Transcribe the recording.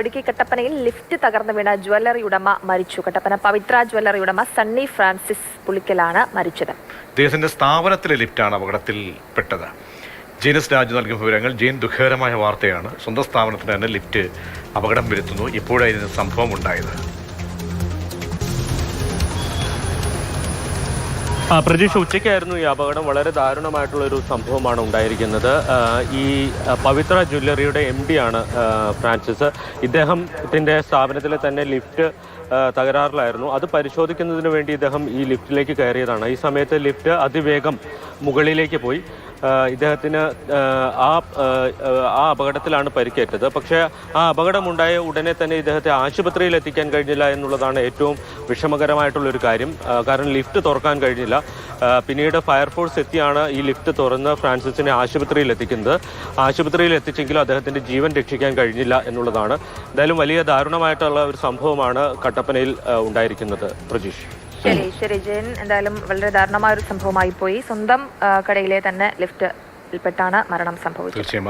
ഇടുക്കി കട്ടപ്പനയിൽ ലിഫ്റ്റ് തകർന്നു വീണ ജ്വല്ലറി ഉടമ മരിച്ചു. കട്ടപ്പന പവിത്ര ജ്വല്ലറി ഉടമ സണ്ണി ഫ്രാൻസിസ് പുളിക്കലാണ് മരിച്ചത്. അദ്ദേഹത്തിന്റെ സ്ഥാപനത്തിലെ ലിഫ്റ്റാണ് അപകടത്തിൽപ്പെട്ടത് ജീനസ് രാജു നൽകുന്ന വിവരങ്ങൾ ജീൻ ദുഃഖകരമായ വാർത്തയാണ്. സ്വന്തം സ്ഥാപനത്തിന് തന്നെ ലിഫ്റ്റ് അപകടം വരുത്തുന്നു. ഇപ്പോഴായിരുന്നു സംഭവം ഉണ്ടായത്. പ്രതീക്ഷ ഉച്ചയ്ക്കായിരുന്നു ഈ അപകടം. വളരെ ദാരുണമായിട്ടുള്ള ഒരു സംഭവമാണ് ഉണ്ടായിരിക്കുന്നത്. ഈ പവിത്ര ജ്വല്ലറിയുടെ എം ആണ് ഫ്രാൻസിസ്. ഇദ്ദേഹത്തിന്റെ സ്ഥാപനത്തിലെ തന്നെ ലിഫ്റ്റ് തകരാറിലായിരുന്നു. അത് പരിശോധിക്കുന്നതിന് വേണ്ടി ഇദ്ദേഹം ഈ ലിഫ്റ്റിലേക്ക് കയറിയതാണ്. ഈ സമയത്ത് ലിഫ്റ്റ് അതിവേഗം മുകളിലേക്ക് പോയി. ഇദ്ദേഹത്തിന് ആ, ആ അപകടത്തിലാണ് പരിക്കേറ്റത്. പക്ഷേ ആ അപകടമുണ്ടായ ഉടനെ തന്നെ ഇദ്ദേഹത്തെ ആശുപത്രിയിൽ എത്തിക്കാൻ കഴിഞ്ഞില്ല എന്നുള്ളതാണ് ഏറ്റവും വിഷമകരമായിട്ടുള്ള ഒരു കാര്യം കാരണം ലിഫ്റ്റ് തുറക്കാൻ കഴിഞ്ഞില്ല. പിന്നീട് ഫയർഫോഴ്സ് എത്തിയാണ് ഈ ലിഫ്റ്റ് തുറന്ന് ഫ്രാൻസിസിനെ ആശുപത്രിയിൽ എത്തിക്കുന്നത്. ആശുപത്രിയിൽ എത്തിച്ചെങ്കിലും അദ്ദേഹത്തിന്റെ ജീവൻ രക്ഷിക്കാൻ കഴിഞ്ഞില്ല എന്നുള്ളതാണ്. എന്തായാലും വലിയ ദാരുണമായിട്ടുള്ള ഒരു സംഭവമാണ് കട്ടപ്പനയിൽ ഉണ്ടായിരിക്കുന്നത്. പ്രജീഷ്. ശരി ശരി. ജയൻ എന്തായാലും വളരെ ദാരുണമായ ഒരു സംഭവമായി പോയി. സ്വന്തം കടയിലെ തന്നെ ലിഫ്റ്റ് പെട്ടാണ് മരണം സംഭവിച്ചത്.